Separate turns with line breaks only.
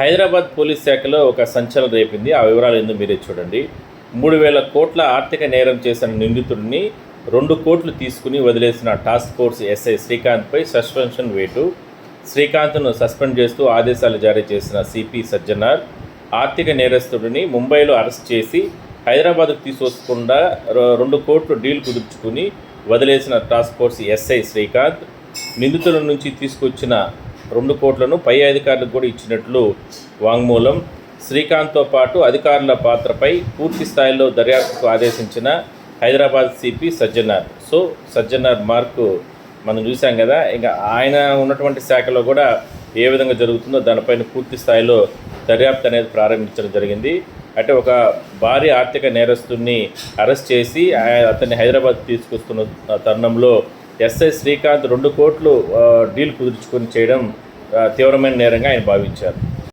Hyderabad police శాఖలో ఒక సంచలనం రేపింది. ఆ వివరాలు ఎందుకు మీరే చూడండి. మూడు వేల కోట్ల ఆర్థిక నేరం చేసిన నిందితుడిని రెండు కోట్లు తీసుకుని వదిలేసిన టాస్క్ ఫోర్స్ ఎస్ఐ శ్రీకాంత్పై సస్పెన్షన్ వేటు. శ్రీకాంత్ను సస్పెండ్ చేస్తూ ఆదేశాలు జారీ చేసిన సిపి సజ్జనార్ ఆర్థిక నేరస్తుడిని ముంబైలో అరెస్ట్ చేసి హైదరాబాద్కు తీసుకొచ్చకుండా రెండు కోట్లు డీల్ కుదుర్చుకుని వదిలేసిన టాస్క్ ఫోర్స్ ఎస్ఐ శ్రీకాంత్ నిందితుల నుంచి తీసుకొచ్చిన రెండు కోట్లను పై అధికారులకు కూడా ఇచ్చినట్లు వాంగ్మూలం. శ్రీకాంత్తో పాటు అధికారుల పాత్రపై పూర్తి స్థాయిలో దర్యాప్తుకు ఆదేశించిన Hyderabad CP Sajjanar. So Sajjanar mark మనం చూసాం కదా ఇంకా ఆయన ఉన్నటువంటి శాఖలో కూడా ఏ విధంగా జరుగుతుందో దానిపైన పూర్తి స్థాయిలో దర్యాప్తు అనేది ప్రారంభించడం జరిగింది. అంటే ఒక భారీ ఆర్థిక నేరస్తుడిని అరెస్ట్ చేసి అతన్ని హైదరాబాద్ తీసుకొస్తున్న తరుణంలో ఎస్ఐ శ్రీకాంత్ రెండు కోట్లు డీల్ కుదుర్చుకొని చేయడం తీవ్రమైన నేరంగా ఆయన భావించారు.